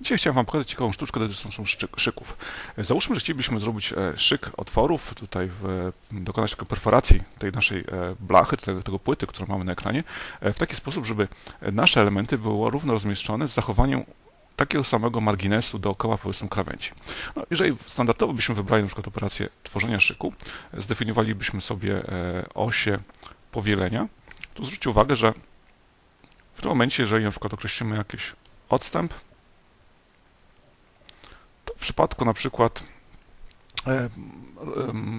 Dzisiaj chciałem Wam pokazać ciekawą sztuczkę dotyczącą szyków. Załóżmy, że chcielibyśmy zrobić e, szyk otworów, tutaj w, dokonać takiej perforacji tej naszej e, blachy, tego, tego płyty, którą mamy na ekranie, e, w taki sposób, żeby nasze elementy były równo rozmieszczone z zachowaniem takiego samego marginesu dookoła powiedzmy krawędzi. No, jeżeli standardowo byśmy wybrali przykład operację tworzenia szyku, zdefiniowalibyśmy sobie osie powielenia, to zwróćcie uwagę, że w tym momencie, jeżeli przykład określimy jakiś odstęp, przypadku na przykład e,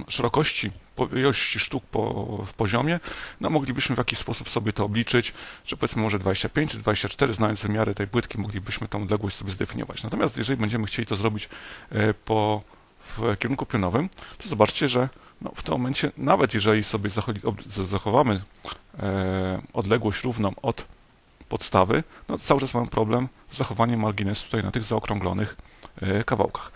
szerokości ilości sztuk po, w poziomie, no moglibyśmy w jakiś sposób sobie to obliczyć, że powiedzmy może 25 czy 24, znając wymiary tej płytki, moglibyśmy tą odległość sobie zdefiniować. Natomiast jeżeli będziemy chcieli to zrobić e, po, w kierunku pionowym, to zobaczcie, że no, w tym momencie, nawet jeżeli sobie zachowamy e, odległość równą od podstawy, no cały czas mamy problem z zachowaniem marginesu tutaj na tych zaokrąglonych e, kawałkach.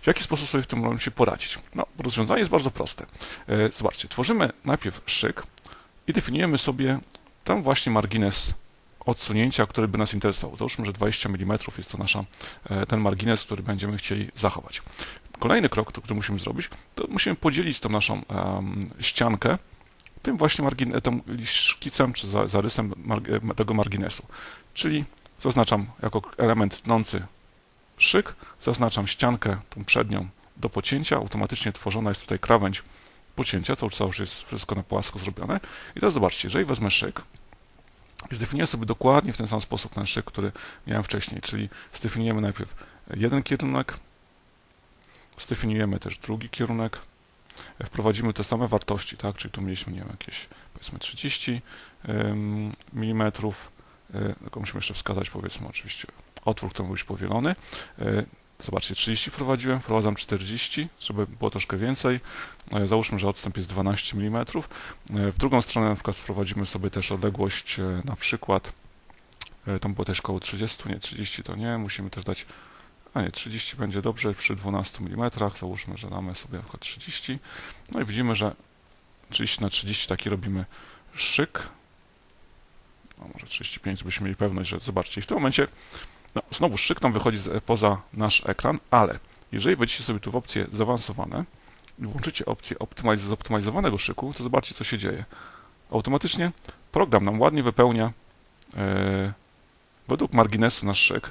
W jaki sposób sobie w tym momencie poradzić? No, rozwiązanie jest bardzo proste. E, zobaczcie, tworzymy najpierw szyk i definiujemy sobie ten właśnie margines odsunięcia, który by nas interesował. Załóżmy, że 20 mm jest to nasza, e, ten margines, który będziemy chcieli zachować. Kolejny krok, który musimy zrobić, to musimy podzielić tą naszą um, ściankę tym właśnie margin, tym szkicem czy zarysem tego marginesu. Czyli zaznaczam jako element tnący szyk, zaznaczam ściankę tą przednią do pocięcia, automatycznie tworzona jest tutaj krawędź pocięcia, to już jest wszystko na płasko zrobione. I teraz zobaczcie, jeżeli wezmę szyk i zdefiniuję sobie dokładnie w ten sam sposób ten szyk, który miałem wcześniej, czyli zdefiniujemy najpierw jeden kierunek, zdefiniujemy też drugi kierunek, wprowadzimy te same wartości, tak? Czyli tu mieliśmy, nie wiem, jakieś powiedzmy 30 mm, tylko musimy jeszcze wskazać powiedzmy oczywiście otwór, który musi być powielony. E, zobaczcie, 30 wprowadziłem, wprowadzam 40, żeby było troszkę więcej. E, załóżmy, że odstęp jest 12 mm. W drugą stronę na przykład wprowadzimy sobie też odległość na przykład tam było też około 30, nie 30 to nie, musimy też dać a nie, 30 będzie dobrze przy 12 mm, załóżmy, że damy sobie na przykład 30, no i widzimy, że 30 na 30 taki robimy szyk, no może 35, żebyśmy mieli pewność, że zobaczcie, i w tym momencie no, znowu szyk nam wychodzi poza nasz ekran, ale jeżeli wejdziecie sobie tu w opcję zaawansowane i włączycie opcję optymaliz zoptymalizowanego szyku, to zobaczcie, co się dzieje. Automatycznie program nam ładnie wypełnia yy, według marginesu nasz szyk,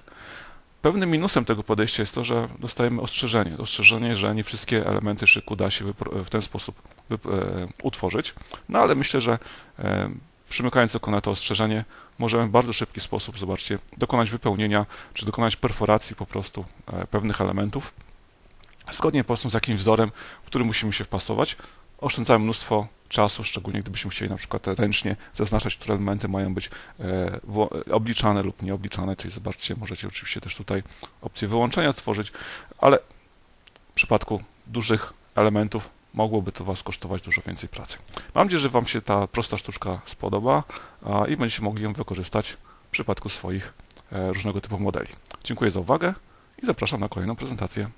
Pewnym minusem tego podejścia jest to, że dostajemy ostrzeżenie. Ostrzeżenie, że nie wszystkie elementy szyku da się w ten sposób e, utworzyć. No ale myślę, że e, przymykając oko na to ostrzeżenie, możemy w bardzo szybki sposób, zobaczcie, dokonać wypełnienia, czy dokonać perforacji po prostu e, pewnych elementów, zgodnie po prostu z jakimś wzorem, w który musimy się wpasować. Oszczędzamy mnóstwo czasu, szczególnie gdybyśmy chcieli na przykład ręcznie zaznaczać, które elementy mają być e, obliczane lub nieobliczane, czyli zobaczcie, możecie oczywiście też tutaj opcję wyłączenia stworzyć, ale w przypadku dużych elementów mogłoby to Was kosztować dużo więcej pracy. Mam nadzieję, że Wam się ta prosta sztuczka spodoba i będziecie mogli ją wykorzystać w przypadku swoich e, różnego typu modeli. Dziękuję za uwagę i zapraszam na kolejną prezentację.